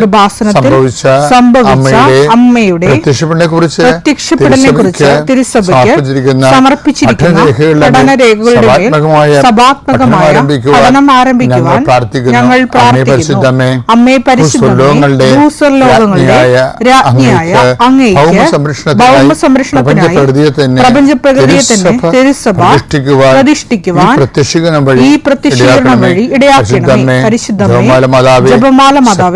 കൃപാസനത്തിൽ സംഭവിച്ച അമ്മയുടെ പ്രത്യക്ഷപ്പെടനെ കുറിച്ച് കുറിച്ച് തിരുസഭയ്ക്ക് സമർപ്പിച്ചിരിക്കുന്ന പഠനരേഖകളുടെ രേഖകളുടെ സഭാത്മകമായ പഠനം ആരംഭിക്കുവാൻ ഞങ്ങൾ പ്രാർത്ഥിക്കുന്നു. രാജ്ഞിയായ അങ്ങേക്ക് ഭൗമ സംരക്ഷണത്തിനായി തന്നെ തിരുസഭ പ്രതിഷ്ഠിക്കുവാൻ ഈ പ്രത്യക്ഷീകരണം വഴി ഇടയാക്കണമേ. പരിശുദ്ധമേ ജപമാല മാതാവേ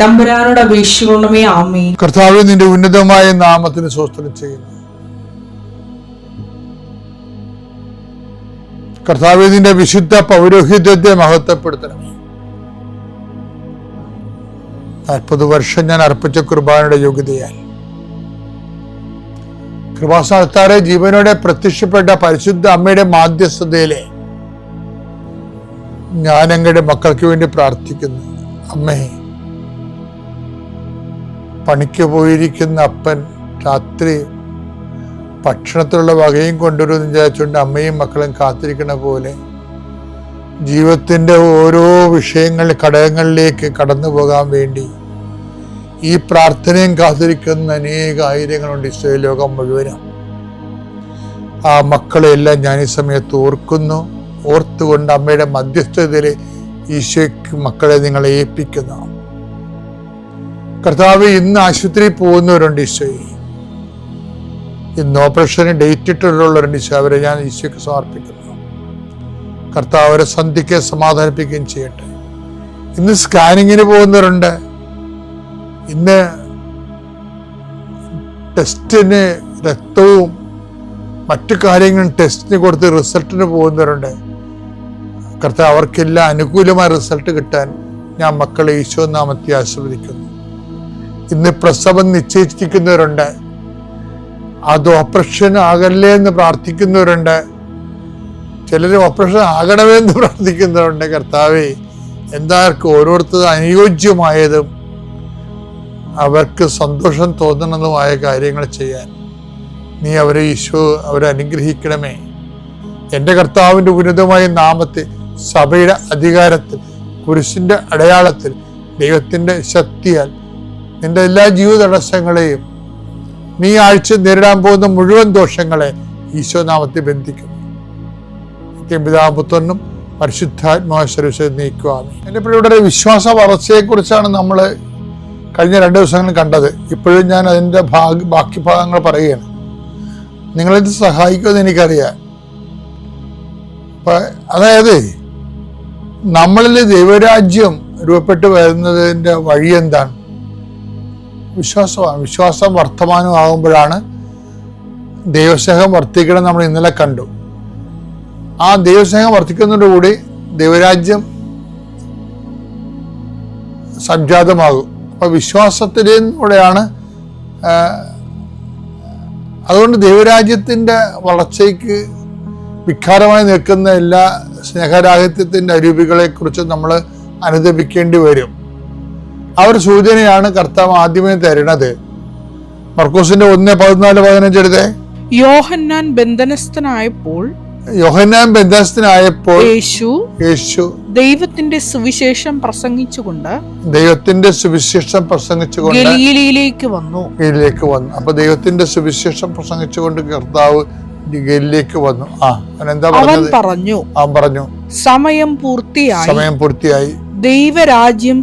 തമ്പുരാനോട് അപേക്ഷിക്കണമേ ആമേ കർത്താവ് നിന്റെ ഉന്നതമായ നാമത്തിന് സ്വസ്ഥനം ചെയ്യുന്നു. കർത്താവ് നിന്റെ വിശുദ്ധ പൗരോഹിത്യത്തെ മഹത്വപ്പെടുത്തണമേ. നാൽപ്പത് വർഷം ഞാൻ അർപ്പിച്ച കുർബാനയുടെ യോഗ്യതയാൽ. കൃപാസ്ഥാനത്താറെ ജീവനോടെ പ്രത്യക്ഷപ്പെട്ട പരിശുദ്ധ അമ്മയുടെ മാധ്യസ്ഥതയിലെ ഞാൻ അങ്ങയുടെ മക്കൾക്ക് വേണ്ടി പ്രാർത്ഥിക്കുന്നു. അമ്മേ പണിക്ക് പോയിരിക്കുന്ന അപ്പൻ രാത്രി ഭക്ഷണത്തിലുള്ള വകയും കൊണ്ടുവരുമെന്ന് വിചാരിച്ചുകൊണ്ട് അമ്മയും മക്കളും കാത്തിരിക്കണ പോലെ ജീവിതത്തിന്റെ ഓരോ വിഷയങ്ങൾ ഘടകങ്ങളിലേക്ക് കടന്നു പോകാൻ വേണ്ടി ഈ പ്രാർത്ഥനയും കാത്തിരിക്കുന്ന അനേക ആയിരങ്ങളുണ്ട് ഇസ്രയേൽ ലോകം മുഴുവനും. ആ മക്കളെല്ലാം ഞാൻ ഈ സമയത്ത് ഓർക്കുന്നു. ഓർത്തുകൊണ്ട് അമ്മയുടെ മധ്യസ്ഥതയിൽ ഈശോയ്ക്ക് മക്കളെ നിങ്ങളെ ഏൽപ്പിക്കുന്നു. കർത്താവ് ഇന്ന് ആശുപത്രിയിൽ പോകുന്നവരുണ്ട് ഈശോയെ ഇന്ന് ഓപ്പറേഷന് ഡേറ്റ് ഇട്ടിട്ടുള്ളവരുണ്ട് ഈശോ അവരെ ഞാൻ ഈശോയ്ക്ക് സമർപ്പിക്കുന്നു. കർത്താവ് അവരെ സന്ധിക്ക് സമാധാനിപ്പിക്കുകയും ചെയ്യട്ടെ. ഇന്ന് സ്കാനിങ്ങിന് പോകുന്നവരുണ്ട്. ഇന്ന് ടെസ്റ്റിന് രക്തവും മറ്റു കാര്യങ്ങളും ടെസ്റ്റിന് കൊടുത്ത് റിസൾട്ടിന് പോകുന്നവരുണ്ട്. കർത്താവ് അവർക്കെല്ലാം അനുകൂലമായ റിസൾട്ട് കിട്ടാൻ ഞാൻ മക്കളെ ഈശോ നാമത്തെ ആസ്വദിക്കുന്നു ഇന്ന് പ്രസവം നിശ്ചയിച്ചിരിക്കുന്നവരുണ്ട്. അത് ഓപ്പറേഷൻ ആകല്ലേ എന്ന് പ്രാർത്ഥിക്കുന്നവരുണ്ട്. ചിലർ ഓപ്പറേഷൻ ആകണമേ എന്ന് പ്രാർത്ഥിക്കുന്നവരുണ്ട് കർത്താവെ. എന്താർക്കും ഓരോരുത്തർ അനുയോജ്യമായതും അവർക്ക് സന്തോഷം തോന്നണതുമായ കാര്യങ്ങൾ ചെയ്യാൻ. നീ അവരെ ഈശോ അവരെ അനുഗ്രഹിക്കണമേ. എന്റെ കർത്താവിന്റെ ഉന്നതമായ നാമത്തിൽ സഭയുടെ അധികാരത്തിൽ കുരിശിന്റെ അടയാളത്തിൽ ദൈവത്തിന്റെ ശക്തിയാൽ നിന്റെ എല്ലാ ജീവിത തടസ്സങ്ങളെയും നീ ആഴ്ച നേരിടാൻ പോകുന്ന മുഴുവൻ ദോഷങ്ങളെ ഈശോനാമത്തെ ബന്ധിക്കുന്നു. ബന്ധിക്കുന്നു പരിശുദ്ധാത്മാ പരിശുദ്ധാത്മാശ്വരൂഷ നീക്കുവാമി എന്റെ പിള്ളേരുടെ വിശ്വാസ വളർച്ചയെക്കുറിച്ചാണ് നമ്മൾ കഴിഞ്ഞ രണ്ട് ദിവസങ്ങൾ കണ്ടത്. ഇപ്പോഴും ഞാൻ അതിന്റെ ഭാഗ ബാക്കി ഭാഗങ്ങൾ പറയുകയാണ്. നിങ്ങളിത് സഹായിക്കുമെന്ന് എനിക്കറിയാം. അതായത് നമ്മളിൽ ദൈവരാജ്യം രൂപപ്പെട്ടു വരുന്നതിന്റെ വഴി എന്താണ്? വിശ്വാസമാണ് വിശ്വാസം വർത്തമാനമാകുമ്പോഴാണ് ദൈവസ്നേഹം വർദ്ധിക്കണം നമ്മൾ ഇന്നലെ കണ്ടു. ആ ദൈവസ്നേഹം വർദ്ധിക്കുന്നതോടുകൂടി ദൈവരാജ്യം സംജാതമാകും. അപ്പൊ വിശ്വാസത്തിലൂടെയാണ് അതുകൊണ്ട് ദൈവരാജ്യത്തിന്റെ വളർച്ചയ്ക്ക് വിഖാരമായി നിൽക്കുന്ന എല്ലാ സ്നേഹരാഹിത്യത്തിന്റെ അരൂപികളെക്കുറിച്ച് നമ്മൾ അനുദപിക്കേണ്ടി വരും. ആ ഒരു സൂചനയാണ് കർത്താവ് ആദ്യമേ തരുന്നത് മർക്കോസിന്റെ ഒന്ന് പതിനാല് പതിനഞ്ച് എടുത്തേ. യോഹന്നാൻ ബന്ധനസ്ഥനായപ്പോൾ യോഹന്നാൻ ബന്ധനസ്ഥനായപ്പോൾ യേശു യേശു ദൈവത്തിന്റെ സുവിശേഷം പ്രസംഗിച്ചുകൊണ്ട് ദൈവത്തിന്റെ സുവിശേഷം പ്രസംഗിച്ചുകൊണ്ട് ഗലീലയിലേക്ക് വന്നു. ഗലിയിലേക്ക് വന്നു. അപ്പൊ ദൈവത്തിന്റെ സുവിശേഷം പ്രസംഗിച്ചുകൊണ്ട് കർത്താവ് ഗലിയിലേക്ക് വന്നു. ആ അവൻ എന്താ പറഞ്ഞു അവൻ പറഞ്ഞു സമയം പൂർത്തിയായി. സമയം പൂർത്തിയായി. ദൈവരാജ്യം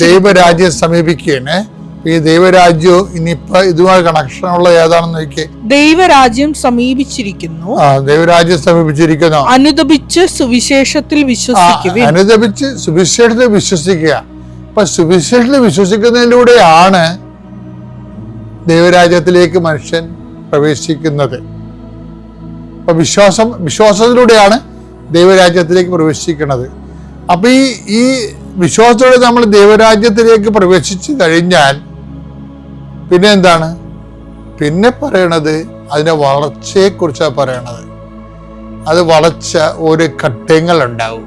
ദൈവരാജ്യം സമീപിക്കുകയാണ്. ഈ ദൈവരാജ്യവും ഇനിയിപ്പോ ഇതുമായി കണക്ഷൻ ഉള്ള ഏതാണെന്ന് നോക്കിയേ. ദൈവരാജ്യം സമീപിച്ചിരിക്കുന്നു. ദൈവരാജ്യം സമീപിച്ചിരിക്കുന്നു. അനുദപിച്ച് സുവിശേഷത്തിൽ വിശ്വസിക്കുക അനുദപിച്ച് സുവിശേഷത്തിൽ വിശ്വസിക്കുക. അപ്പൊ സുവിശേഷത്തിൽ വിശ്വസിക്കുന്നതിലൂടെയാണ് ദൈവരാജ്യത്തിലേക്ക് മനുഷ്യൻ പ്രവേശിക്കുന്നത്. അപ്പൊ വിശ്വാസം വിശ്വാസത്തിലൂടെയാണ് ദൈവരാജ്യത്തിലേക്ക് പ്രവേശിക്കുന്നത്. അപ്പൊ ഈ ഈ വിശ്വാസത്തോടെ നമ്മൾ ദൈവരാജ്യത്തിലേക്ക് പ്രവേശിച്ചു കഴിഞ്ഞാൽ പിന്നെ എന്താണ്? പിന്നെ പറയണത് അതിന്റെ വളർച്ചയെ കുറിച്ചാണ് പറയണത്. അത് വളർച്ച ഒരു ഘട്ടങ്ങൾ ഉണ്ടാവും.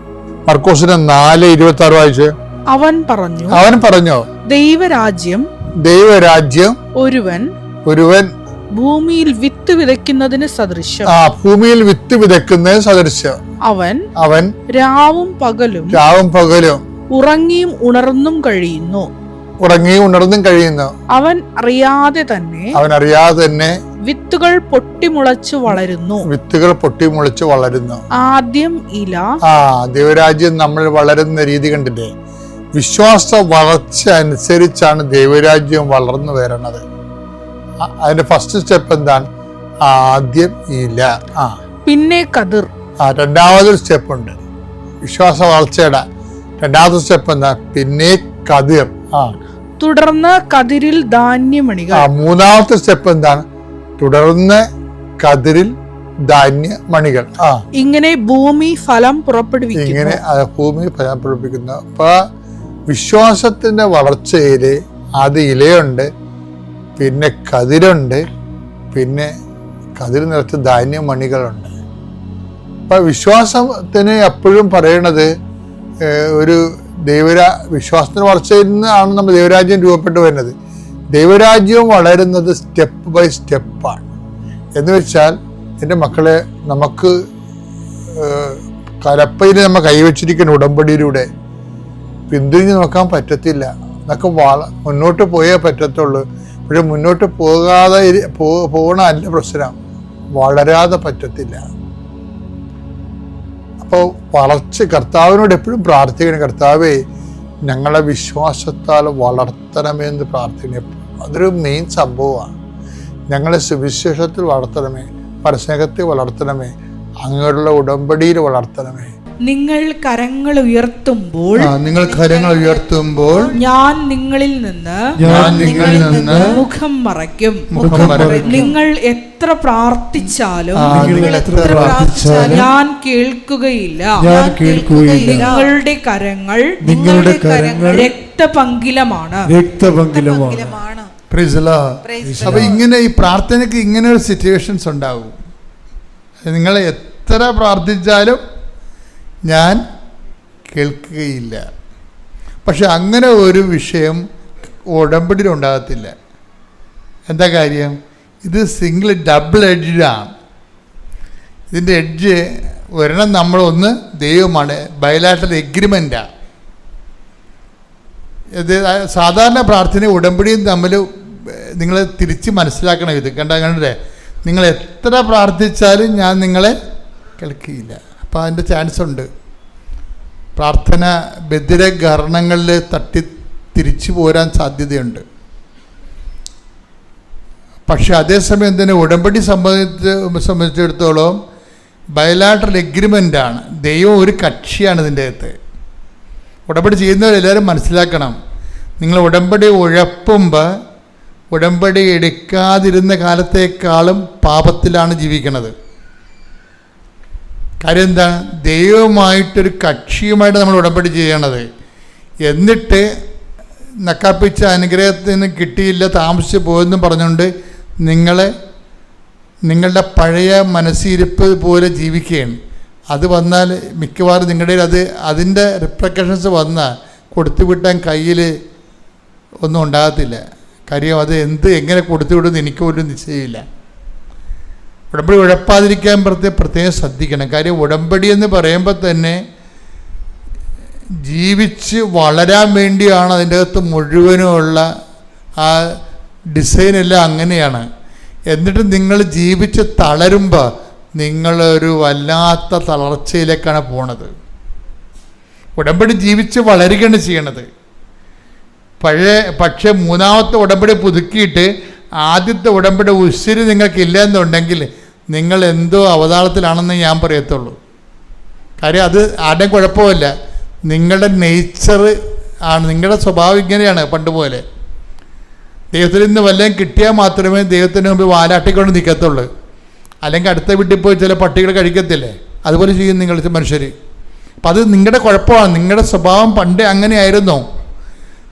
മർക്കോസിന് നാല് ഇരുപത്തി ആറ് വായിച്ച്? അവൻ പറഞ്ഞു അവൻ പറഞ്ഞു? ദൈവരാജ്യം ദൈവരാജ്യം ഒരുവൻ ഒരുവൻ ഭൂമിയിൽ വിത്ത് വിതയ്ക്കുന്നതിന് സദൃശ്യം. ആ ഭൂമിയിൽ വിത്ത് വിതയ്ക്കുന്നതിന് സദൃശ്യം. അവൻ അവൻ രാവും പകലും രാവും പകലും ഉറങ്ങിയും ഉണർന്നും കഴിയുന്നു. ഉറങ്ങിയും ഉണർന്നും കഴിയുന്നു. അവൻ അറിയാതെ തന്നെ അവൻ അറിയാതെ തന്നെ വിത്തുകൾ പൊട്ടിമുളച്ചു വളരുന്നു. വിത്തുകൾ പൊട്ടിമുളച്ച് വളരുന്നു. ആദ്യം ഇല ആ ദൈവരാജ്യം നമ്മൾ വളരുന്ന രീതി കണ്ടില്ലേ? വിശ്വാസ വളർച്ച അനുസരിച്ചാണ് ദൈവരാജ്യം വളർന്നു വരണത് അതിന്റെ ഫസ്റ്റ് സ്റ്റെപ്പ് എന്താണ്? ആദ്യം ഇല. ആ. പിന്നെ കതിർ. ആ രണ്ടാമതൊരു സ്റ്റെപ്പ് ഉണ്ട്. വിശ്വാസ വളർച്ചയുടെ രണ്ടാമത്തെ സ്റ്റെപ്പ് എന്താ? പിന്നെ കതിർ. ആ. തുടർന്ന് കതിരിൽ ധാന്യമണികൾ. ആ മൂന്നാമത്തെ സ്റ്റെപ്പ് എന്താണ്? തുടർന്ന് കതിരിൽ ധാന്യ മണികൾ ആ. ഇങ്ങനെ ഭൂമി ഫലം പുറപ്പെടുവിക്കും ഇങ്ങനെ ഭൂമി ഫലം പുറപ്പെടുവിക്കുന്നു. അപ്പൊ വിശ്വാസത്തിന്റെ വളർച്ചയിൽ അത് ഇലയുണ്ട് പിന്നെ കതിരുണ്ട് പിന്നെ കതിർ നിറച്ച് ധാന്യമണികളുണ്ട്. അപ്പൊ വിശ്വാസത്തിന് എപ്പോഴും പറയണത് ഒരു ദൈവരാ വിശ്വാസത്തിന് വളർച്ചയിൽ നിന്നാണ് നമ്മൾ ദൈവരാജ്യം രൂപപ്പെട്ടു വരുന്നത്. ദൈവരാജ്യവും വളരുന്നത് സ്റ്റെപ്പ് ബൈ സ്റ്റെപ്പാണ്. എന്ന് വെച്ചാൽ എന്റെ മക്കളെ നമുക്ക് കലപ്പയിൽ നമ്മൾ കൈവച്ചിരിക്കുന്ന ഉടമ്പടിയിലൂടെ പിന്തിരിഞ്ഞ് നോക്കാൻ പറ്റത്തില്ല. എന്നൊക്കെ വള മുന്നോട്ട് പോയേ പറ്റത്തുള്ളൂ. പക്ഷെ മുന്നോട്ട് പോകാതെ ഇരി- പോ- പോകണ അല്ല പ്രശ്നം. വളരാതെ പറ്റത്തില്ല. അപ്പോൾ വളർച്ച കർത്താവിനോട് എപ്പോഴും പ്രാർത്ഥിക്കണം. കർത്താവേ ഞങ്ങളെ വിശ്വാസത്താൽ വളർത്തണമെന്ന് പ്രാർത്ഥിക്കണം അതൊരു മെയിൻ സംഭവമാണ്. ഞങ്ങളെ സുവിശേഷത്തിൽ വളർത്തണമേ പരസ്നേഹത്തിൽ വളർത്തണമേ അങ്ങോട്ടുള്ള ഉടമ്പടിയിൽ വളർത്തണമേ. നിങ്ങൾ കരങ്ങൾ ഉയർത്തുമ്പോൾ നിങ്ങൾ കരങ്ങൾ ഉയർത്തുമ്പോൾ ഞാൻ നിങ്ങളിൽ നിന്ന് ഞാൻ നിങ്ങളിൽ നിന്ന് മുഖം മറയ്ക്കും. നിങ്ങൾ എത്ര പ്രാർത്ഥിച്ചാലും ഞാൻ കേൾക്കുകയില്ല. ഞാൻ കേൾക്കുകയില്ല. നിങ്ങളുടെ കരങ്ങൾ നിങ്ങളുടെ കരങ്ങൾ രക്തപങ്കിലമാണ്. രക്തപങ്കിലമാണ്. അപ്പൊ ഇങ്ങനെ ഈ പ്രാർത്ഥനയ്ക്ക് ഇങ്ങനെ ഒരു സിറ്റുവേഷൻസ് ഉണ്ടാവും. നിങ്ങൾ എത്ര പ്രാർത്ഥിച്ചാലും ഞാൻ കേൾക്കുകയില്ല. പക്ഷെ അങ്ങനെ ഒരു വിഷയം ഉടമ്പടിയിലുണ്ടാകത്തില്ല. എന്താ കാര്യം? ഇത് സിംഗിൾ ഡബിൾ എഡ്ജാണ് ഇതിന്റെ എഡ്ജ് ഒരെണ്ണം നമ്മളൊന്ന് ദൈവമാണ് ബയലാറ്റൽ എഗ്രിമെന്റാണ് ഇത് സാധാരണ പ്രാർത്ഥന ഉടമ്പടിയും തമ്മിൽ നിങ്ങൾ തിരിച്ച് മനസ്സിലാക്കണം ഇത്. കണ്ട? കണ്ടേ? നിങ്ങൾ എത്ര പ്രാർത്ഥിച്ചാലും ഞാൻ നിങ്ങളെ കേൾക്കുകയില്ല. അപ്പോൾ അതിന്റെ ചാൻസ് ഉണ്ട്. പ്രാർത്ഥന ബദിര ബദിരകരണങ്ങളിൽ തട്ടി തിരിച്ചു പോരാൻ സാധ്യതയുണ്ട്. പക്ഷെ അതേസമയം തന്നെ ഉടമ്പടി സംബന്ധിച്ച് സംബന്ധിച്ചിടത്തോളം ബയലാട്രൽ എഗ്രിമെന്റാണ് ദൈവം ഒരു കക്ഷിയാണ് ഇതിന്റെ അകത്ത്. ഉടമ്പടി ചെയ്യുന്നവരെല്ലാവരും മനസ്സിലാക്കണം. നിങ്ങൾ ഉടമ്പടി ഉഴപ്പുമ്പോൾ ഉടമ്പടി എടുക്കാതിരുന്ന കാലത്തേക്കാളും പാപത്തിലാണ് ജീവിക്കുന്നത് കാര്യം എന്താ ദൈവമായിട്ടൊരു കക്ഷിയുമായിട്ട് നമ്മൾ ഉടമ്പടി ചെയ്യണത് എന്നിട്ട് നക്കാപ്പിച്ച അനുഗ്രഹത്തിൽ നിന്ന് കിട്ടിയില്ല താമസിച്ച് പോയെന്നും പറഞ്ഞുകൊണ്ട് നിങ്ങളെ നിങ്ങളുടെ പഴയ മനസ്സിരിപ്പ് പോലെ ജീവിക്കുകയാണ്. അത് വന്നാൽ മിക്കവാറും നിങ്ങളുടെ അത് അതിന്റെ റിപ്രക്കഷൻസ് വന്നാൽ കൊടുത്തു വിട്ടാൻ കയ്യിൽ ഒന്നും ഉണ്ടാകത്തില്ല. കാര്യം അത് എന്ത് എങ്ങനെ കൊടുത്തുവിടുമെന്ന് എനിക്ക് പോലും നിശ്ചയമില്ല. ഉടമ്പടി ഉഴപ്പാതിരിക്കാൻ പ്രത്യേക പ്രത്യേകം ശ്രദ്ധിക്കണം. കാര്യം ഉടമ്പടി എന്ന് പറയുമ്പോൾ തന്നെ ജീവിച്ച് വളരാൻ വേണ്ടിയാണ് അതിന്റെ അകത്ത് മുഴുവനുമുള്ള ആ ഡിസൈൻ ഡിസൈനെല്ലാം അങ്ങനെയാണ്. എന്നിട്ട് നിങ്ങൾ ജീവിച്ച് തളരുമ്പോൾ നിങ്ങളൊരു വല്ലാത്ത തളർച്ചയിലേക്കാണ് പോണത്. ഉടമ്പടി ജീവിച്ച് വളരുകയാണ് ചെയ്യണത്. പഴയ പക്ഷേ മൂന്നാമത്തെ ഉടമ്പടി പുതുക്കിയിട്ട് ആദ്യത്തെ ഉടമ്പടി ഉശിരി നിങ്ങൾക്കില്ല എന്നുണ്ടെങ്കിൽ നിങ്ങൾ എന്തോ അവതാളത്തിലാണെന്ന് ഞാൻ പറയത്തുള്ളൂ. കാര്യം അത് ആരുടെയും കുഴപ്പമില്ല. നിങ്ങളുടെ നേച്ചർ ആണ് നിങ്ങളുടെ സ്വഭാവം ഇങ്ങനെയാണ് പണ്ട് പോലെ. ദൈവത്തിൽ നിന്ന് വല്ലതും കിട്ടിയാൽ മാത്രമേ ദൈവത്തിന് മുമ്പ് വാലാട്ടിക്കൊണ്ട് നിൽക്കത്തുള്ളൂ. അല്ലെങ്കിൽ അടുത്ത വീട്ടിൽ പോയി ചില പട്ടികൾ കഴിക്കത്തില്ലേ? അതുപോലെ ചെയ്യും നിങ്ങൾ മനുഷ്യർ. അപ്പം അത് നിങ്ങളുടെ കുഴപ്പമാണ് നിങ്ങളുടെ സ്വഭാവം പണ്ടേ അങ്ങനെയായിരുന്നു.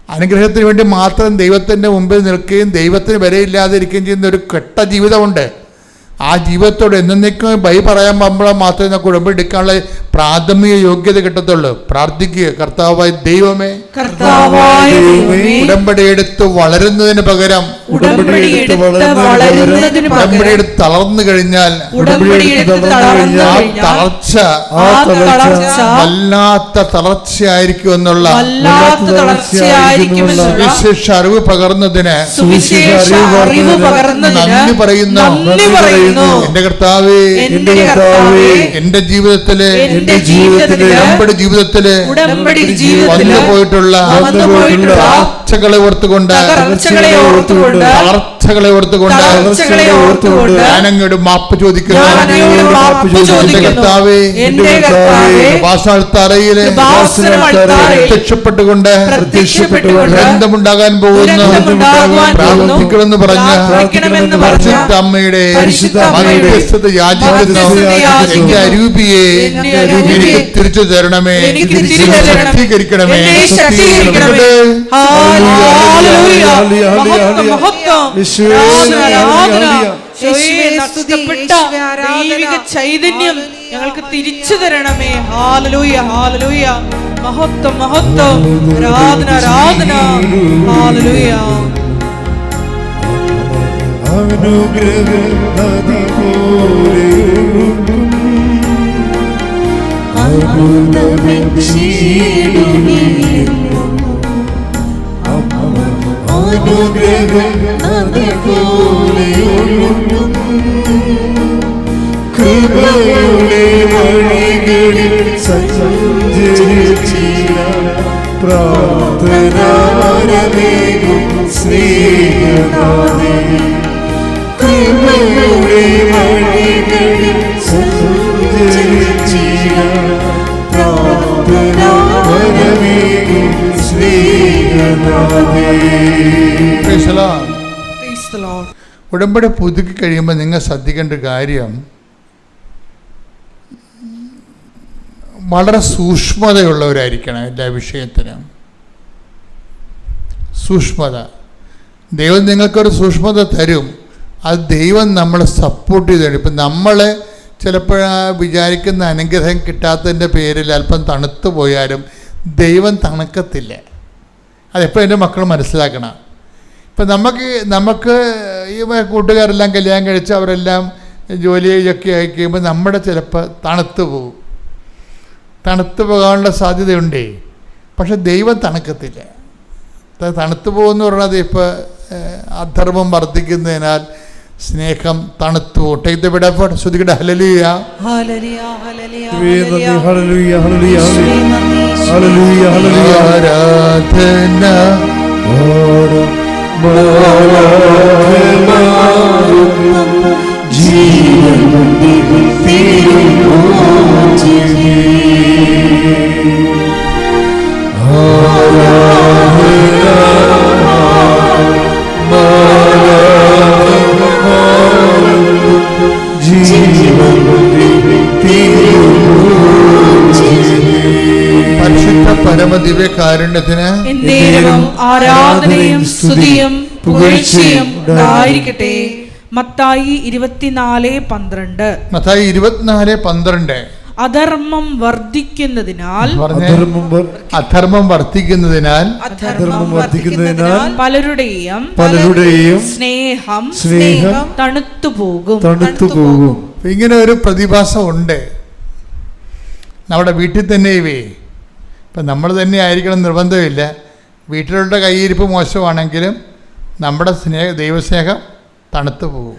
അനുഗ്രഹത്തിന് വേണ്ടി മാത്രം ദൈവത്തിന്റെ മുമ്പിൽ നിൽക്കുകയും ദൈവത്തിന് വിലയില്ലാതിരിക്കുകയും ചെയ്യുന്ന ഒരു കെട്ട ജീവിതമുണ്ട്. ആ ജീവിതത്തോട് എന്നേക്കും ബൈ പറയാൻ പോകുമ്പോൾ മാത്രമേ നമുക്ക് ഉടമ്പെടുക്കാനുള്ള പ്രാഥമിക യോഗ്യത കിട്ടത്തുള്ളൂ. പ്രാർത്ഥിക്കുക. കർത്താവായ ദൈവമേ കർത്താവായ ദൈവമേ, ഉടമ്പടി എടുത്ത് വളരുന്നതിന് പകരം ഉടമ്പടി എടുത്ത് വളരുന്നതിന് ഉടമ്പടി പകരം തളർന്നു കഴിഞ്ഞാൽ ആ തളർച്ച വല്ലാത്ത തളർച്ചയായിരിക്കും എന്നുള്ള സുവിശേഷ അറിവ് പകർന്നതിന് സുവിശേഷ അറിവ് പകർന്നതിന് നന്ദി പറയുന്ന നന്ദി പറയുന്നു. എന്റെ കർത്താവേ എന്റെ കർത്താവേ എന്റെ ജീവിതത്തിലെ എന്റെ ജീവിതത്തിലെ ഉടമ്പടി ജീവിതത്തിലെ ഉടമ്പടി പോയിട്ടുള്ള വന്നു പോയിട്ടുള്ള തളർച്ചകളെ ഓർത്തുകൊണ്ട് തകർച്ചകളെ ഓർത്തുകൊണ്ട് തളർച്ചകളെ ഓർത്തുകൊണ്ട് ഞാനങ്ങോട്ട് മാപ്പ് ചോദിക്കുന്നു. എന്റെ കർത്താവേ എന്റെ കർത്താവേ കൃപാസനമൾത്താരയിൽ പ്രത്യക്ഷപ്പെട്ടുകൊണ്ട് പ്രത്യക്ഷപ്പെട്ടുകൊണ്ട് ഗ്രന്ഥമുണ്ടാകാൻ പോകുന്ന. പ്രാർത്ഥിക്കണമെന്ന് പറഞ്ഞ അമ്മയുടെ അരൂപിയെ എനിക്ക് തിരിച്ചു തരണമേ. ശക്തീകരിക്കണമേ. ചൈതന്യം ഞങ്ങൾക്ക് തിരിച്ചു തരണമേ. ഹാലലൂയ ഹാലലൂയ. മഹത്വം മഹത്വം. ആരാധന ആരാധന. ഹാലലൂയ. അനുഗ്രഹം നദി പോലെ ഒഴുകും. അനുഗ്രഹം നദി പോലെ ഒഴുകും. കൃപയുടെ വഴികളിൽ സഞ്ചരിച്ചിട പ്രാർത്ഥനാരമേകും സ്നേഹനാഥേ കൃപയുടെ. ഉടമ്പടി പുതുക്കി കഴിയുമ്പോൾ നിങ്ങൾ ശ്രദ്ധിക്കേണ്ട കാര്യം വളരെ സൂക്ഷ്മതയുള്ളവരായിരിക്കണം എല്ലാ വിഷയത്തിനും സൂക്ഷ്മത ദൈവം നിങ്ങൾക്കൊരു സൂക്ഷ്മത തരും അത് ദൈവം നമ്മളെ സപ്പോർട്ട് ചെയ്തു ഇപ്പം നമ്മൾ ചിലപ്പോൾ വിചാരിക്കുന്ന അനുഗ്രഹം കിട്ടാത്തതിന്റെ പേരിൽ അല്പം തണുത്തു പോയാലും ദൈവം തണുക്കത്തില്ല. അതെപ്പോൾ എന്റെ മക്കൾ മനസ്സിലാക്കണം? ഇപ്പം നമുക്ക് നമുക്ക് ഈ കൂട്ടുകാരെല്ലാം കല്യാണം കഴിച്ച് അവരെല്ലാം ജോലിയൊക്കെ കഴിയുമ്പോൾ നമ്മുടെ ചിലപ്പോൾ തണുത്തു പോകും തണുത്തു പോകാനുള്ള സാധ്യതയുണ്ടേ. പക്ഷെ ദൈവം തണുക്കത്തില്ല. തണുത്തു പോകുമെന്ന് പറഞ്ഞത് ഇപ്പോൾ അധർമ്മം വർദ്ധിക്കുന്നതിനാൽ സ്നേഹം തണുത്തു. ടേക്ക് ദ ബിഡ് എഫേർട്ട് ശ്രുതികട ഹല്ലേലൂയ. ഹല്ലേലൂയ ഹല്ലേലൂയ ഹല്ലേലൂയ. യേശുവേ ഹല്ലേലൂയ ഹല്ലേലൂയ. ആരാധന പരിശുദ്ധ കാരുണ്യത്തിന് ആരാധനയും സ്തുതിയും പുകഴ്ചയും ആയിരിക്കട്ടെ മത്തായി ഇരുപത്തിനാല് പന്ത്രണ്ട്. മത്തായി ഇരുപത്തിനാല് പന്ത്രണ്ട്. അധർമ്മം വർദ്ധിക്കുന്നതിനാൽ അധർമ്മം വർദ്ധിക്കുന്നതിനാൽ അധർമ്മം വർദ്ധിക്കുന്നതിനാൽ പലരുടെയും പലരുടെയും സ്നേഹം സ്നേഹം തണുത്തു പോകും തണുത്തു പോകും ഇങ്ങനെ ഒരു പ്രതിഭാസം ഉണ്ട്. നമ്മുടെ വീട്ടിൽ തന്നെ ഇവേ ഇപ്പം നമ്മൾ തന്നെ ആയിരിക്കണം നിർബന്ധമില്ല. വീട്ടിലുള്ള കയ്യിരിപ്പ് മോശമാണെങ്കിലും നമ്മുടെ സ്നേഹ ദൈവസ്നേഹം തണുത്തു പോകും.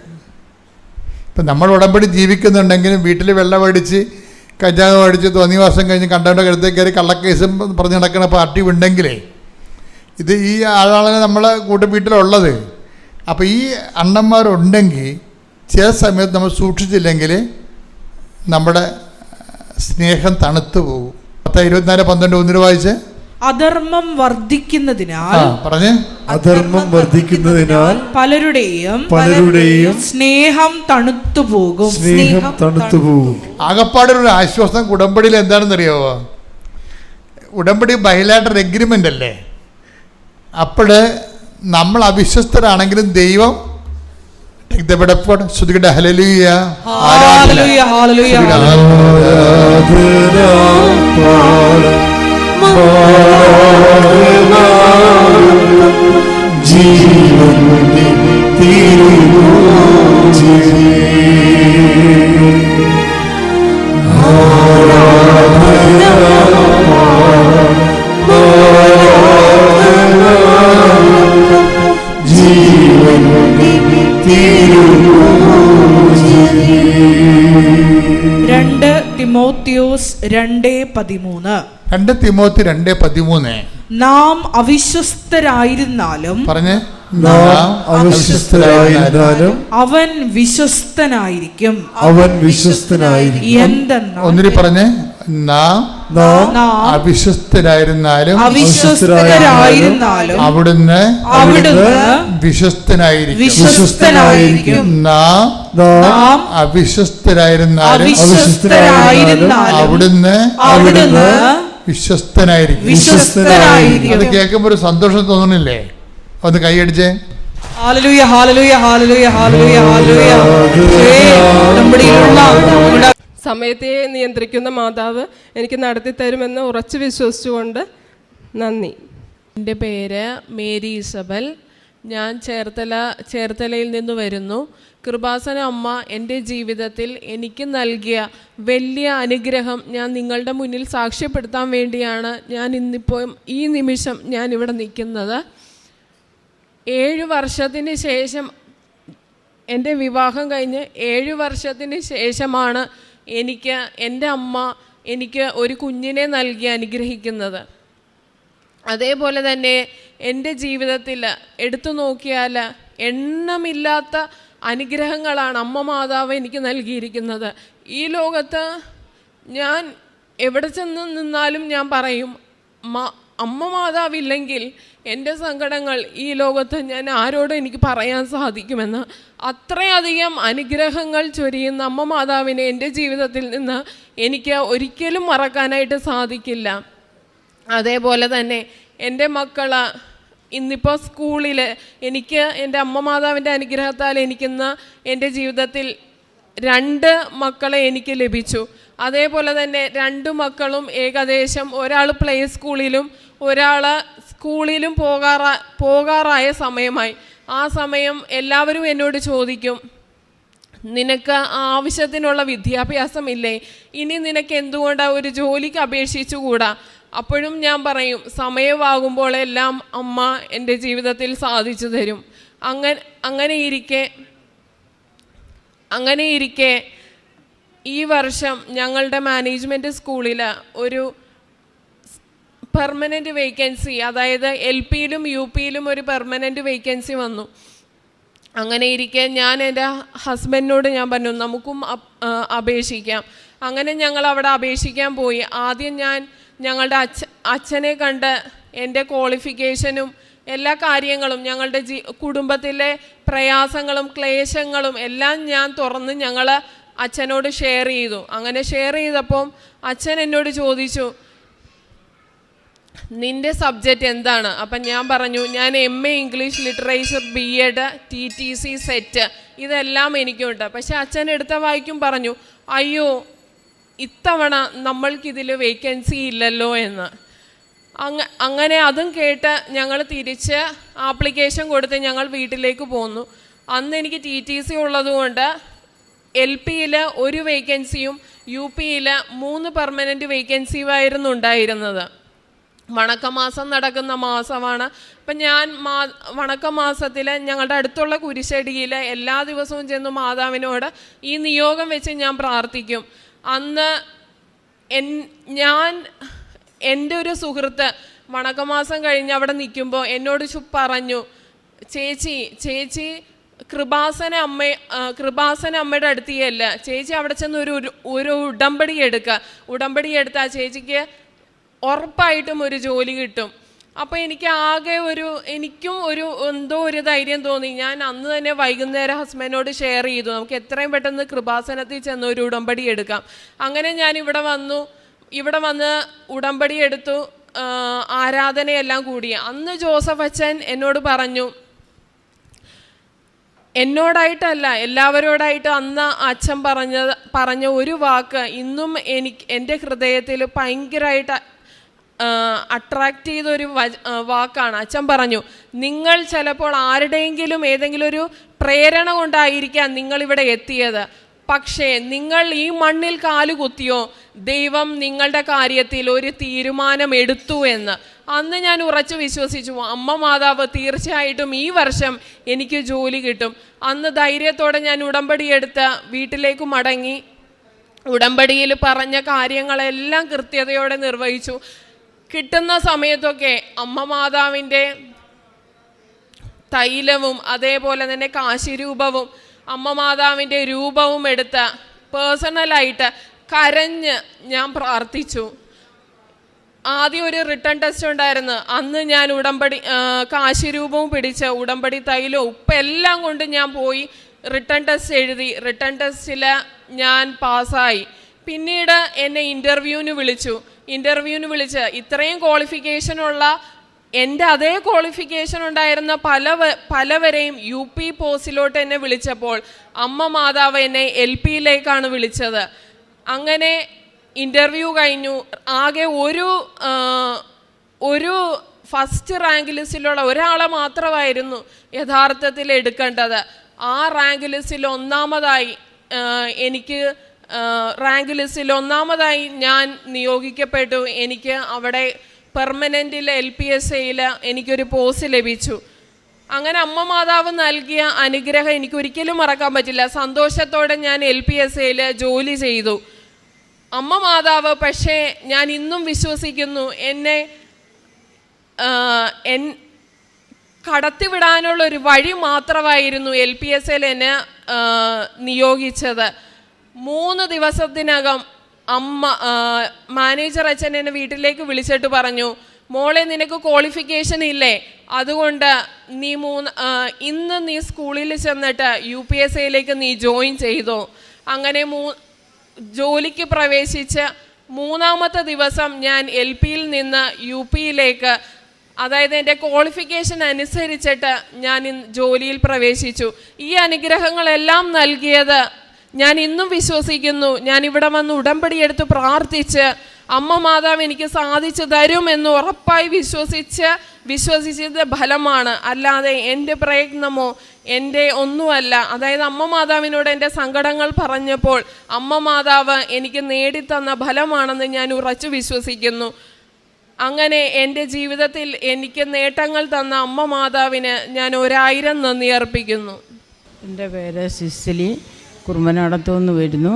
ഇപ്പം നമ്മൾ ഉടമ്പടി ജീവിക്കുന്നുണ്ടെങ്കിലും വീട്ടിൽ വെള്ളം അടിച്ച് കഞ്ചാവ് അടിച്ച് തോന്നിവാസം കഴിഞ്ഞ് കണ്ടവന്റെ കഴുത്തേക്ക് കയറി കള്ളക്കേസും പറഞ്ഞ് നടക്കുന്ന പാർട്ടി ഉണ്ടെങ്കിലേ ഇത് ഈ ആളാണ് നമ്മളെ കൂട്ടം വീട്ടിലുള്ളത് അപ്പോൾ ഈ അണ്ണന്മാരുണ്ടെങ്കിൽ ചില സമയത്ത് നമ്മൾ സൂക്ഷിച്ചില്ലെങ്കിൽ നമ്മുടെ സ്നേഹം തണുത്തു പോകും. ഇരുപത്തിനാല് പന്ത്രണ്ട് ഒന്നിന് വായിച്ച്? അധർമ്മം വർദ്ധിക്കുന്നതിനാൽ പറഞ്ഞ്. അധർമ്മം വർദ്ധിക്കുന്നതിനാൽ പലരുടെയും പലരുടെയും സ്നേഹം തണുത്തു പോകും സ്നേഹം തണുത്തു പോകും ആകപ്പാടൊരു ആശ്വാസം ഉടമ്പടിയിൽ എന്താണെന്നറിയാവോ? ഉടമ്പടി ബൈലാറ്റർ എഗ്രിമെന്റ് അല്ലേ? അപ്പോൾ നമ്മൾ അവിശ്വസ്തരാണെങ്കിലും ദൈവം ഹാലലുയ ആരാധന. പാടം ജീവൻ ജീവൻ രണ്ട് തിമോത്തിയോസ് രണ്ട് പതിമൂന്ന്. രണ്ട് തിമോത്തി രണ്ട് പതിമൂന്ന്. നാം അവിശ്വസ്തരായിരുന്നാലും പറഞ്ഞ് നാം അവിശ്വസ്തരായിരുന്നാലും അവൻ വിശ്വസ്തനായിരിക്കും. അവൻ വിശ്വസ്തനായിരിക്കും. എന്തെന്നാൽ ഒന്നിരി പറഞ്ഞ് നാം നാം അവിശ്വസ്തരായിരുന്നാലും അവിശ്വസ്തരായിരുന്നാലും അവിടുന്ന് അവിടുന്ന് വിശ്വസ്തനായിരിക്കും. വിശ്വസ്തനായിരിക്കും. നാം നാം അവിശ്വസ്തരായിരുന്നാലും അവിശ്വസ്തരായിരുന്നാലും അവിടുന്ന് അവിടുന്ന് വിശ്വസ്തനായിരിക്കും. അത് വിശ്വസ്തനായിരിക്കും കേൾക്കുമ്പോൾ ഒരു സന്തോഷം തോന്നണില്ലേ? ഒന്ന് കൈയടിച്ചേ ഹാലലൂയ ഹാലലൂയ ഹാലലൂയ ഹാലലൂയ ഹാലലൂയ. നമ്മുടെ സമയത്തെ നിയന്ത്രിക്കുന്ന മാതാവ് എനിക്ക് നടത്തി തരുമെന്ന് ഉറച്ചു വിശ്വസിച്ചുകൊണ്ട് നന്ദി. എന്റെ പേര് മേരി ഇസബൽ. ഞാൻ ചേർത്തല ചേർത്തലയിൽ നിന്ന് വരുന്നു. കൃപാസന അമ്മ എന്റെ ജീവിതത്തിൽ എനിക്ക് നൽകിയ വലിയ അനുഗ്രഹം ഞാൻ നിങ്ങളുടെ മുന്നിൽ സാക്ഷ്യപ്പെടുത്താൻ വേണ്ടിയാണ് ഞാൻ ഇന്നിപ്പോൾ ഈ നിമിഷം ഞാൻ ഇവിടെ നിൽക്കുന്നത്. ഏഴ് വർഷത്തിന് ശേഷം എന്റെ വിവാഹം കഴിഞ്ഞ് ഏഴ് വർഷത്തിന് ശേഷമാണ് എനിക്ക് എന്റെ അമ്മ എനിക്ക് ഒരു കുഞ്ഞിനെ നൽകി അനുഗ്രഹിക്കുന്നത്. അതേപോലെ തന്നെ എന്റെ ജീവിതത്തിൽ എടുത്തു നോക്കിയാൽ എണ്ണമില്ലാത്ത അനുഗ്രഹങ്ങളാണ് അമ്മ മാതാവ് എനിക്ക് നൽകിയിരിക്കുന്നത്. ഈ ലോകത്ത് ഞാൻ എവിടെ ചെന്ന് നിന്നാലും ഞാൻ പറയും "മ- അമ്മ മാതാവില്ലെങ്കിൽ എന്റെ സങ്കടങ്ങൾ ഈ ലോകത്ത് ഞാൻ ആരോടും എനിക്ക് പറയാൻ സാധിക്കുമെന്ന് അത്രയധികം അനുഗ്രഹങ്ങൾ ചൊരിയുന്ന അമ്മ മാതാവിനെ എന്റെ ജീവിതത്തിൽ നിന്ന് എനിക്ക് ഒരിക്കലും മറക്കാനായിട്ട് സാധിക്കില്ല. അതേപോലെ തന്നെ എന്റെ മക്കൾ ഇന്നിപ്പോൾ സ്കൂളിൽ എനിക്ക് എന്റെ അമ്മ മാതാവിന്റെ അനുഗ്രഹത്താൽ എനിക്കിന്ന് എന്റെ ജീവിതത്തിൽ രണ്ട് മക്കളെ എനിക്ക് ലഭിച്ചു. അതേപോലെ തന്നെ രണ്ട് മക്കളും ഏകദേശം ഒരാൾ പ്ലേ സ്കൂളിലും ഒരാൾ സ്കൂളിലും പോകാറാ പോകാറായ സമയമായി. ആ സമയം എല്ലാവരും എന്നോട് ചോദിക്കും നിനക്ക് ആവശ്യത്തിനുള്ള വിദ്യാഭ്യാസമില്ലേ? ഇനി നിനക്ക് എന്തുകൊണ്ടാണ് ഒരു ജോലിക്ക് അപേക്ഷിച്ചുകൂടാ? അപ്പോഴും ഞാൻ പറയും സമയമാകുമ്പോൾ എല്ലാം അമ്മ എന്റെ ജീവിതത്തിൽ സാധിച്ചു തരും. അങ്ങനെ അങ്ങനെ ഇരിക്കെ അങ്ങനെ ഇരിക്കെ ഈ വർഷം ഞങ്ങളുടെ മാനേജ്മെന്റ് സ്കൂളിൽ ഒരു പെർമനന്റ് വേക്കൻസി അതായത് എൽ പിയിലും യു പിയിലും ഒരു പെർമനന്റ് വേക്കൻസി വന്നു. അങ്ങനെ ഇരിക്കെ ഞാൻ എന്റെ ഹസ്ബൻഡിനോട് ഞാൻ പറഞ്ഞു നമുക്കും അപേക്ഷിക്കാം. അങ്ങനെ ഞങ്ങൾ അവിടെ അപേക്ഷിക്കാൻ പോയി. ആദ്യം ഞാൻ ഞങ്ങളുടെ അച്ഛ അച്ഛനെ കണ്ട് എന്റെ ക്വാളിഫിക്കേഷനും എല്ലാ കാര്യങ്ങളും ഞങ്ങളുടെ ജീ കുടുംബത്തിലെ പ്രയാസങ്ങളും ക്ലേശങ്ങളും എല്ലാം ഞാൻ തുറന്ന് ഞങ്ങൾ അച്ഛനോട് ഷെയർ ചെയ്തു. അങ്ങനെ ഷെയർ ചെയ്തപ്പം അച്ഛൻ എന്നോട് ചോദിച്ചു നിന്റെ സബ്ജക്റ്റ് എന്താണ്? അപ്പം ഞാൻ പറഞ്ഞു ഞാൻ M A English literature B Ed T T C set ഇതെല്ലാം എനിക്കുണ്ട്. പക്ഷെ അച്ഛൻ എടുത്ത വായിക്കും പറഞ്ഞു അയ്യോ ഇത്തവണ നമ്മൾക്കിതിൽ വേക്കൻസി ഇല്ലല്ലോ എന്ന്. അങ്ങ അങ്ങനെ അതും കേട്ട് ഞങ്ങൾ തിരിച്ച് ആപ്ലിക്കേഷൻ കൊടുത്ത് ഞങ്ങൾ വീട്ടിലേക്ക് പോന്നു. അന്ന് എനിക്ക് ടി ടി സി ഉള്ളതുകൊണ്ട് എൽ പിയിൽ ഒരു വേക്കൻസിയും യു പിയിൽ മൂന്ന് പെർമനന്റ് വേക്കൻസിയുമായിരുന്നു ഉണ്ടായിരുന്നത്. വണക്കമാസം നടക്കുന്ന മാസമാണ്. അപ്പം ഞാൻ മാ വണക്കമാസത്തിൽ ഞങ്ങളുടെ അടുത്തുള്ള കുരിശടിയിൽ എല്ലാ ദിവസവും ചെന്ന് മാതാവിനോട് ഈ നിയോഗം വെച്ച് ഞാൻ പ്രാർത്ഥിക്കും. അന്ന് എൻ ഞാൻ എന്റെ ഒരു സുഹൃത്ത് വണക്കമാസം കഴിഞ്ഞ് അവിടെ നിൽക്കുമ്പോൾ എന്നോട് പറഞ്ഞു ചേച്ചി ചേച്ചി കൃപാസന അമ്മ കൃപാസന അമ്മയുടെ അടുത്തേയല്ല ചേച്ചി അവിടെ ചെന്ന് ഒരു ഒരു- ഉടമ്പടി എടുക്കുക ഉടമ്പടി എടുത്ത് ആ ചേച്ചിക്ക് ഉറപ്പായിട്ടും ഒരു ജോലി കിട്ടും. അപ്പോൾ എനിക്ക് ആകെ ഒരു എനിക്കും ഒരു എന്തോ ഒരു ധൈര്യം തോന്നി. ഞാൻ അന്ന് തന്നെ വൈകുന്നേരം ഹസ്ബൻഡിനോട് ഷെയർ ചെയ്തു. നമുക്ക് എത്രയും പെട്ടെന്ന് കൃപാസനത്തിൽ ചെന്ന് ഒരു ഉടമ്പടി എടുക്കാം. അങ്ങനെ ഞാൻ ഇവിടെ വന്നു. ഇവിടെ വന്ന് ഉടമ്പടി എടുത്തു. ആരാധനയെല്ലാം കൂടി. അന്ന് ജോസഫ് അച്ഛൻ എന്നോട് പറഞ്ഞു എന്നോടായിട്ടല്ല എല്ലാവരോടായിട്ട് അന്ന് അച്ഛൻ പറഞ്ഞ പറഞ്ഞ ഒരു വാക്ക് ഇന്നും എനിക്ക് എന്റെ ഹൃദയത്തിൽ ഭയങ്കരമായിട്ട് അട്രാക്റ്റ് ചെയ്ത ഒരു വാക്കാണ്. അച്ഛൻ പറഞ്ഞു നിങ്ങൾ ചിലപ്പോൾ ആരുടെയെങ്കിലും ഏതെങ്കിലും ഒരു പ്രേരണ കൊണ്ടായിരിക്കാം നിങ്ങളിവിടെ എത്തിയത്. പക്ഷേ നിങ്ങൾ ഈ മണ്ണിൽ കാലുകുത്തിയോ ദൈവം നിങ്ങളുടെ കാര്യത്തിൽ ഒരു തീരുമാനം എടുത്തു എന്ന്. അന്ന് ഞാൻ ഉറച്ചു വിശ്വസിച്ചു അമ്മ മാതാവ് തീർച്ചയായിട്ടും ഈ വർഷം എനിക്ക് ജോലി കിട്ടും. അന്ന് ധൈര്യത്തോടെ ഞാൻ ഉടമ്പടി എടുത്ത് വീട്ടിലേക്ക് മടങ്ങി. ഉടമ്പടിയിൽ പറഞ്ഞ കാര്യങ്ങളെല്ലാം കൃത്യതയോടെ നിർവഹിച്ചു. കിട്ടുന്ന സമയത്തൊക്കെ അമ്മ മാതാവിന്റെ തൈലവും അതേപോലെ തന്നെ കാശിരൂപവും അമ്മ മാതാവിന്റെ രൂപവും എടുത്ത് പേഴ്സണലായിട്ട് കരഞ്ഞ് ഞാൻ പ്രാർത്ഥിച്ചു. ആദ്യം ഒരു റിട്ടേൺ ടെസ്റ്റ് ഉണ്ടായിരുന്നു. അന്ന് ഞാൻ ഉടമ്പടി കാശിരൂപവും പിടിച്ച് ഉടമ്പടി തൈലവും ഉപ്പ് എല്ലാം കൊണ്ട് ഞാൻ പോയി റിട്ടേൺ ടെസ്റ്റ് എഴുതി. റിട്ടേൺ ടെസ്റ്റിൽ ഞാൻ പാസ്സായി. പിന്നീട് എന്നെ ഇന്റർവ്യൂവിന് വിളിച്ചു. ഇന്റർവ്യൂവിന് വിളിച്ച് ഇത്രയും ക്വാളിഫിക്കേഷനുള്ള എന്റെ അതേ ക്വാളിഫിക്കേഷൻ ഉണ്ടായിരുന്ന പല പലവരെയും യു പി പോസ്റ്റിലോട്ട് എന്നെ വിളിച്ചപ്പോൾ അമ്മ മാതാവ് എന്നെ എൽ പിയിലേക്കാണ് വിളിച്ചത്. അങ്ങനെ ഇന്റർവ്യൂ കഴിഞ്ഞു. ആകെ ഒരു ഒരു ഫസ്റ്റ് റാങ്ക് ലിസ്റ്റിലുള്ള ഒരാളെ മാത്രമായിരുന്നു യഥാർത്ഥത്തിൽ എടുക്കേണ്ടത്. ആ റാങ്ക് ലിസ്റ്റിൽ ഒന്നാമതായി എനിക്ക് റാങ്ക് ലിസ്റ്റിൽ ഒന്നാമതായി ഞാൻ നിയോഗിക്കപ്പെട്ടു. എനിക്ക് അവിടെ പെർമനന്റിൽ എൽ പി എസ് എയിൽ എനിക്കൊരു പോസ്റ്റ് ലഭിച്ചു. അങ്ങനെ അമ്മ മാതാവ് നൽകിയ അനുഗ്രഹം എനിക്ക് ഒരിക്കലും മറക്കാൻ പറ്റില്ല. സന്തോഷത്തോടെ ഞാൻ എൽ പി എസ് എയിൽ ജോലി ചെയ്തു. അമ്മ മാതാവ് പക്ഷേ ഞാൻ ഇന്നും വിശ്വസിക്കുന്നു എന്നെ എൻ കടത്തിവിടാനുള്ള ഒരു വഴി മാത്രമായിരുന്നു എൽ പി എസ് എൽ എന്നെ നിയോഗിച്ചത്. മൂന്ന് ദിവസത്തിനകം അമ്മ മാനേജർ അച്ഛൻ എന്നെ വീട്ടിലേക്ക് വിളിച്ചിട്ട് പറഞ്ഞു മോളെ നിനക്ക് ക്വാളിഫിക്കേഷൻ ഇല്ലേ? അതുകൊണ്ട് നീ മൂന്ന് ഇന്ന് നീ സ്കൂളിൽ ചെന്നിട്ട് യു പി എസ് സിയിലേക്ക് നീ ജോയിൻ ചെയ്തു. അങ്ങനെ മൂ ജോലിക്ക് പ്രവേശിച്ച് മൂന്നാമത്തെ ദിവസം ഞാൻ എൽ പിയിൽ നിന്ന് യു പിയിലേക്ക് അതായത് എന്റെ ക്വാളിഫിക്കേഷൻ അനുസരിച്ചിട്ട് ഞാൻ ജോലിയിൽ പ്രവേശിച്ചു. ഈ അനുഗ്രഹങ്ങളെല്ലാം നൽകിയത് ഞാൻ ഇന്നും വിശ്വസിക്കുന്നു ഞാൻ ഇവിടെ വന്ന് ഉടമ്പടി എടുത്ത് പ്രാർത്ഥിച്ച് അമ്മ മാതാവ് എനിക്ക് സാധിച്ചു തരും എന്ന് ഉറപ്പായി വിശ്വസിച്ച് വിശ്വസിച്ചത് ഫലമാണ്. അല്ലാതെ എന്റെ പ്രയത്നമോ എന്റെ ഒന്നുമല്ല. അതായത് അമ്മ മാതാവിനോട് എന്റെ സങ്കടങ്ങൾ പറഞ്ഞപ്പോൾ അമ്മ മാതാവ് എനിക്ക് നേടിത്തന്ന ഫലമാണെന്ന് ഞാൻ ഉറച്ചു വിശ്വസിക്കുന്നു. അങ്ങനെ എന്റെ ജീവിതത്തിൽ എനിക്ക് നേട്ടങ്ങൾ തന്ന അമ്മ മാതാവിന് ഞാൻ ഒരായിരം നന്ദി അർപ്പിക്കുന്നു. എന്റെ പേര് സിസിലി. കുറുമ്പനാടത്തു നിന്ന് വരുന്നു.